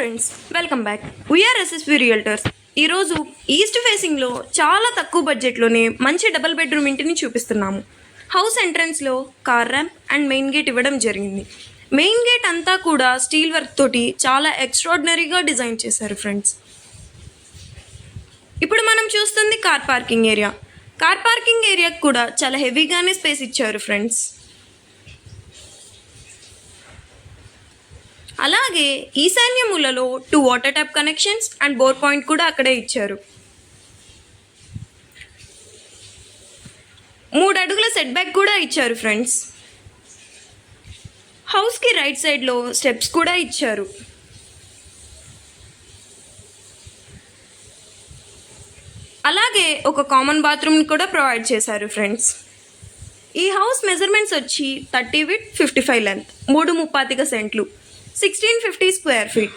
Friends welcome back VR SSV realtors ఈరోజు east ఫేసింగ్లో చాలా తక్కువ బడ్జెట్లోనే మంచి డబుల్ బెడ్రూమ్ ఇంటిని చూపిస్తున్నాము. హౌస్ ఎంట్రన్స్లో car ramp and main gate ఇవ్వడం జరిగింది. మెయిన్ గేట్ అంతా కూడా స్టీల్ వర్క్ తోటి చాలా ఎక్స్ట్రాడినరీగా డిజైన్ చేశారు ఫ్రెండ్స్ ఇప్పుడు మనం చూస్తుంది car parking area car parking ఏరియాకి కూడా చాలా హెవీగానే స్పేస్ ఇచ్చారు ఫ్రెండ్స్ అలాగే ఈశాన్య మూలలో two water tap connections and bore point కూడా అక్కడే ఇచ్చారు. మూడు అడుగుల సెట్ బ్యాక్ కూడా ఇచ్చారు ఫ్రెండ్స్ హౌస్కి రైట్ సైడ్లో స్టెప్స్ కూడా ఇచ్చారు. అలాగే ఒక కామన్ బాత్రూమ్ కూడా ప్రొవైడ్ చేశారు ఫ్రెండ్స్ ఈ హౌస్ మెజర్మెంట్స్ వచ్చి thirty with fifty five length మూడు ముప్పాతిక సెంట్లు. సిక్స్టీన్ ఫిఫ్టీ స్క్వేర్ ఫీట్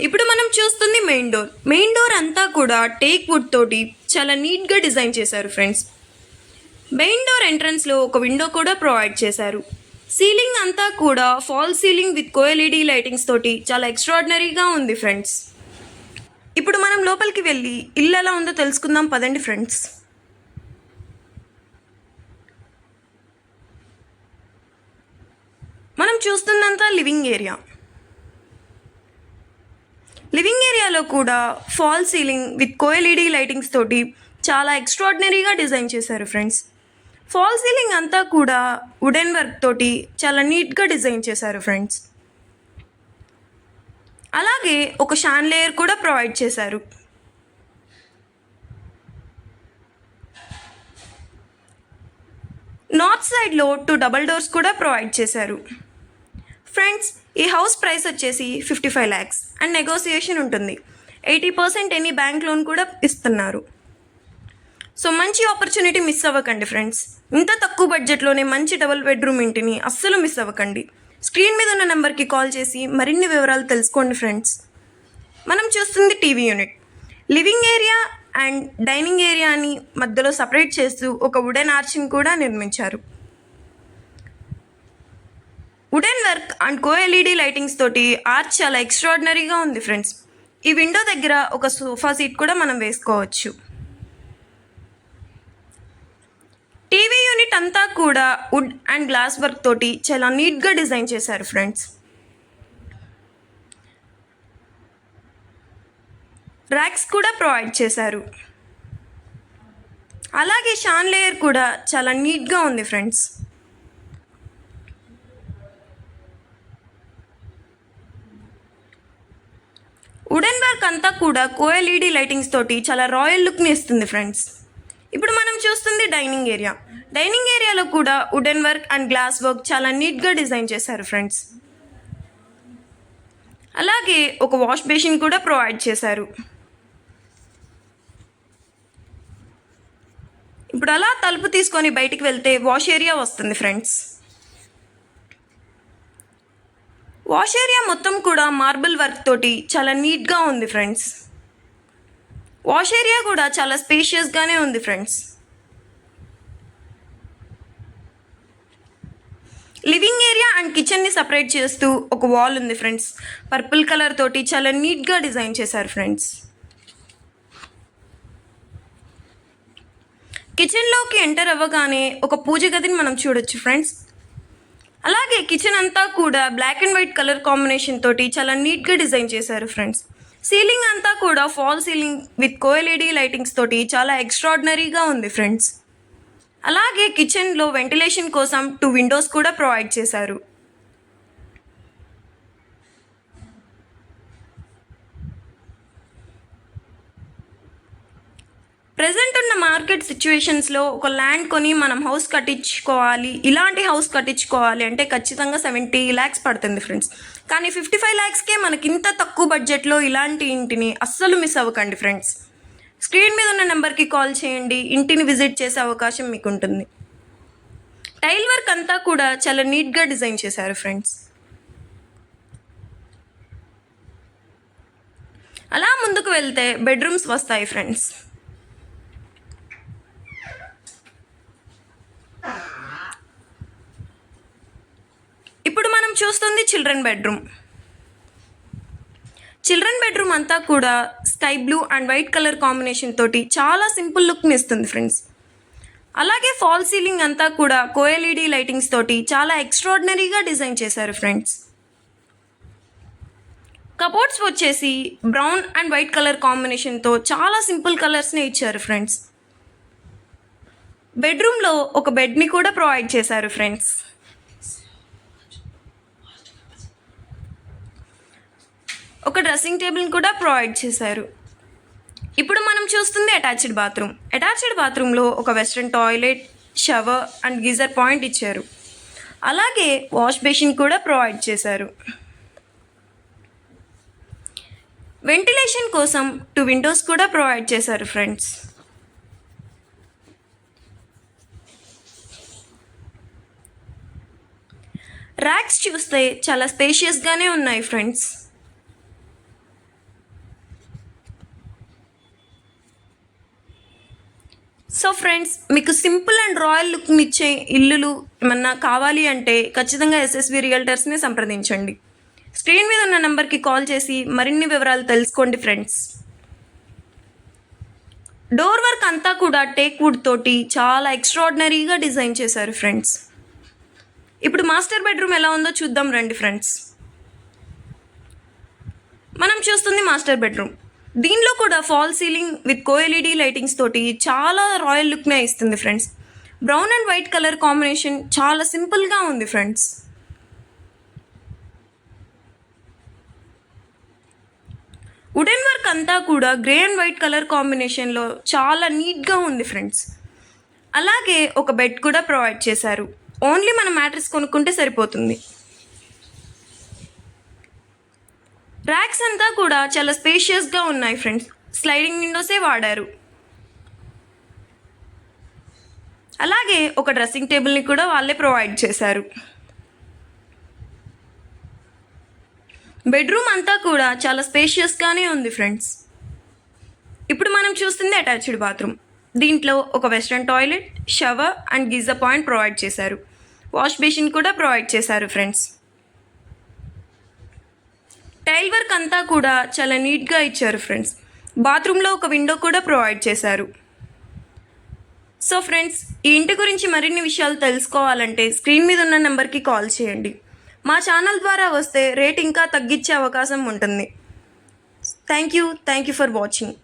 ఇప్పుడు మనం చూస్తుంది మెయిన్ డోర్ మెయిన్ డోర్ అంతా కూడా టేక్ వుడ్ తోటి చాలా నీట్గా డిజైన్ చేశారు ఫ్రెండ్స్ మెయిన్ డోర్ ఎంట్రన్స్లో ఒక విండో కూడా ప్రొవైడ్ చేశారు. సీలింగ్ అంతా కూడా fall ceiling with cove LED lightings తోటి చాలా ఎక్స్ట్రాడినరీగా ఉంది ఫ్రెండ్స్ ఇప్పుడు మనం లోపలికి వెళ్ళి ఇల్లు ఎలా ఉందో తెలుసుకుందాం పదండి ఫ్రెండ్స్ చూస్తుందంతా లివింగ్ ఏరియా. లివింగ్ ఏరియాలో కూడా fall ceiling with cove LED lightings తోటి చాలా ఎక్స్ట్రాడినరీగా డిజైన్ చేశారు ఫ్రెండ్స్. ఫాల్ సీలింగ్ అంతా కూడా వుడెన్ వర్క్ తోటి చాలా నీట్గా డిజైన్ చేశారు ఫ్రెండ్స్. అలాగే ఒక షాన్ లేయర్ కూడా ప్రొవైడ్ చేశారు. నార్త్ సైడ్లో టూ డబల్ డోర్స్ కూడా ప్రొవైడ్ చేశారు. ఫ్రెండ్స్ ఈ హౌస్ ప్రైస్ వచ్చేసి fifty five lakhs and negotiation ఉంటుంది. Eighty percent any bank loan కూడా ఇస్తున్నారు. సో మంచి ఆపర్చునిటీ మిస్ అవ్వకండి ఫ్రెండ్స్ ఇంత తక్కువ బడ్జెట్లోనే మంచి డబుల్ బెడ్రూమ్ ఇంటిని అస్సలు మిస్ అవ్వకండి. స్క్రీన్ మీద ఉన్న నెంబర్కి కాల్ చేసి మరిన్ని వివరాలు తెలుసుకోండి ఫ్రెండ్స్ మనం చూస్తుంది TV unit living area and dining ఏరియాని మధ్యలో సపరేట్ చేస్తూ ఒక వుడెన్ ఆర్చిని కూడా నిర్మించారు. Wooden work and cove LED lightings తోటి ఆర్చ్ చాలా ఎక్స్ట్రాడినరీగా ఉంది ఫ్రెండ్స్ ఈ విండో దగ్గర ఒక సోఫా సీట్ కూడా మనం వేసుకోవచ్చు. టీవీ యూనిట్ అంతా కూడా వుడ్ అండ్ గ్లాస్ వర్క్ తోటి చాలా నీట్గా డిజైన్ చేశారు ఫ్రెండ్స్ ర్యాక్స్ కూడా ప్రొవైడ్ చేశారు. అలాగే షాన్ లేయర్ కూడా చాలా నీట్గా ఉంది ఫ్రెండ్స్ వుడెన్ వర్క్ అంతా కూడా కోఎల్ఈడి లైటింగ్స్ తోటి చాలా రాయల్ లుక్ని ఇస్తుంది ఫ్రెండ్స్. ఇప్పుడు మనం చూస్తుంది డైనింగ్ ఏరియా. డైనింగ్ ఏరియాలో కూడా wooden work and glass work చాలా నీట్గా డిజైన్ చేశారు ఫ్రెండ్స్. అలాగే ఒక వాష్ బేసిన్ కూడా ప్రొవైడ్ చేశారు. ఇప్పుడు అలా తలుపు తీసుకొని బయటికి వెళ్తే వాష్ ఏరియా వస్తుంది ఫ్రెండ్స్. వాష్ ఏరియా మొత్తం కూడా మార్బుల్ వర్క్ తోటి చాలా నీట్గా ఉంది ఫ్రెండ్స్ వాష్ ఏరియా కూడా చాలా స్పేషియస్గానే ఉంది ఫ్రెండ్స్ లివింగ్ ఏరియా అండ్ కిచెన్ని సపరేట్ చేస్తూ ఒక వాల్ ఉంది ఫ్రెండ్స్ పర్పుల్ కలర్ తోటి చాలా నీట్గా డిజైన్ చేశారు ఫ్రెండ్స్ కిచెన్లోకి ఎంటర్ అవ్వగానే ఒక పూజ గదిని మనం చూడొచ్చు ఫ్రెండ్స్ అలాగే కిచెన్ అంతా కూడా black and white colour combination తోటి చాలా నీట్గా డిజైన్ చేశారు ఫ్రెండ్స్ సీలింగ్ అంతా కూడా fall ceiling with cove LED lightings తోటి చాలా ఎక్స్ట్రాడినరీగా ఉంది ఫ్రెండ్స్ అలాగే కిచెన్లో వెంటిలేషన్ కోసం టూ విండోస్ కూడా ప్రొవైడ్ చేశారు. ప్రజెంట్ ఉన్న మార్కెట్ సిచ్యువేషన్స్లో ఒక ల్యాండ్ కొని మనం హౌస్ కట్టించుకోవాలి. ఇలాంటి హౌస్ కట్టించుకోవాలి అంటే ఖచ్చితంగా సెవెంటీ ల్యాక్స్ పడుతుంది ఫ్రెండ్స్ కానీ ఫిఫ్టీ ఫైవ్ ల్యాక్స్కే మనకి ఇంత తక్కువ బడ్జెట్లో ఇలాంటి ఇంటిని అస్సలు మిస్ అవ్వకండి ఫ్రెండ్స్ స్క్రీన్ మీద ఉన్న నెంబర్కి కాల్ చేయండి. ఇంటిని విజిట్ చేసే అవకాశం మీకు ఉంటుంది. టైల్ వర్క్ అంతా కూడా చాలా నీట్గా డిజైన్ చేశారు ఫ్రెండ్స్ అలా ముందుకు వెళ్తే బెడ్రూమ్స్ వస్తాయి ఫ్రెండ్స్ మనం చూస్తుంది చిల్డ్రన్ బెడ్రూమ్. చిల్డ్రన్ బెడ్రూమ్ అంతా కూడా sky blue and white colour combination తోటి చాలా సింపుల్ లుక్ని ఇస్తుంది ఫ్రెండ్స్. అలాగే ఫాల్ సీలింగ్ అంతా కూడా కోఎల్ఈడి లైటింగ్స్ తోటి చాలా ఎక్స్ట్రాడినరీగా డిజైన్ చేశారు ఫ్రెండ్స్. కబోర్డ్స్ వచ్చేసి బ్రౌన్ అండ్ వైట్ కలర్ కాంబినేషన్తో చాలా సింపుల్ కలర్స్నే ఇచ్చారు ఫ్రెండ్స్. బెడ్రూమ్లో ఒక బెడ్ని కూడా ప్రొవైడ్ చేశారు ఫ్రెండ్స్. ఒక డ్రెస్సింగ్ టేబుల్ని కూడా ప్రొవైడ్ చేశారు. ఇప్పుడు మనం చూస్తుంది అటాచ్డ్ బాత్రూమ్. అటాచ్డ్ బాత్రూంలో ఒక western toilet shower and geyser point ఇచ్చారు. అలాగే వాష్ బేసిన్ కూడా ప్రొవైడ్ చేశారు. వెంటిలేషన్ కోసం టూ విండోస్ కూడా ప్రొవైడ్ చేశారు ఫ్రెండ్స్. ర్యాక్స్ చూస్తే చాలా స్పేషియస్గానే ఉన్నాయి ఫ్రెండ్స్. సో ఫ్రెండ్స్ మీకు సింపుల్ అండ్ రాయల్ లుక్ని ఇచ్చే ఇల్లులు ఏమన్నా కావాలి అంటే ఖచ్చితంగా ఎస్ఎస్వి రియల్టర్స్ని సంప్రదించండి. స్క్రీన్ మీద ఉన్న నెంబర్కి కాల్ చేసి మరిన్ని వివరాలు తెలుసుకోండి ఫ్రెండ్స్ డోర్ వర్క్ అంతా కూడా టేక్ వుడ్ తోటి చాలా ఎక్స్ట్రాడినరీగా డిజైన్ చేశారు ఫ్రెండ్స్ ఇప్పుడు మాస్టర్ బెడ్రూమ్ ఎలా ఉందో చూద్దాం రండి ఫ్రెండ్స్ మనం చూస్తుంది మాస్టర్ బెడ్రూమ్. దీనిలో కూడా fall ceiling with cove LED lightings తోటి చాలా రాయల్ లుక్నే ఇస్తుంది friends. Brown and white colour combination చాలా సింపుల్గా ఉంది ఫ్రెండ్స్. వుడెన్ వర్క్ అంతా కూడా గ్రే అండ్ వైట్ కలర్ కాంబినేషన్లో చాలా నీట్గా ఉంది ఫ్రెండ్స్. అలాగే ఒక బెడ్ కూడా ప్రొవైడ్ చేశారు. ఓన్లీ మన మ్యాట్రెస్ కొనుక్కుంటే సరిపోతుంది. ర్యాక్స్ అంతా కూడా చాలా స్పేషియస్గా ఉన్నాయి ఫ్రెండ్స్ స్లైడింగ్ విండోసే వాడారు. అలాగే ఒక డ్రెస్సింగ్ టేబుల్ని కూడా వాళ్ళే ప్రొవైడ్ చేశారు. బెడ్రూమ్ అంతా కూడా చాలా స్పేషియస్గానే ఉంది ఫ్రెండ్స్ ఇప్పుడు మనం చూస్తుంది అటాచ్డ్ బాత్రూమ్ దీంట్లో ఒక western toilet shower and geyser point provide చేశారు. వాష్ బేసిన్ కూడా ప్రొవైడ్ చేశారు ఫ్రెండ్స్ టైల్ వర్క్ అంతా కూడా చాలా నీట్గా ఇచ్చారు ఫ్రెండ్స్. బాత్రూంలో ఒక విండో కూడా ప్రొవైడ్ చేశారు. సో ఫ్రెండ్స్ ఈ ఇంటి గురించి మరిన్ని విషయాలు తెలుసుకోవాలంటే స్క్రీన్ మీద ఉన్న నెంబర్కి కాల్ చేయండి. మా ఛానల్ ద్వారా వస్తే రేట్ ఇంకా తగ్గించే అవకాశం ఉంటుంది. Thank you thank you for watching.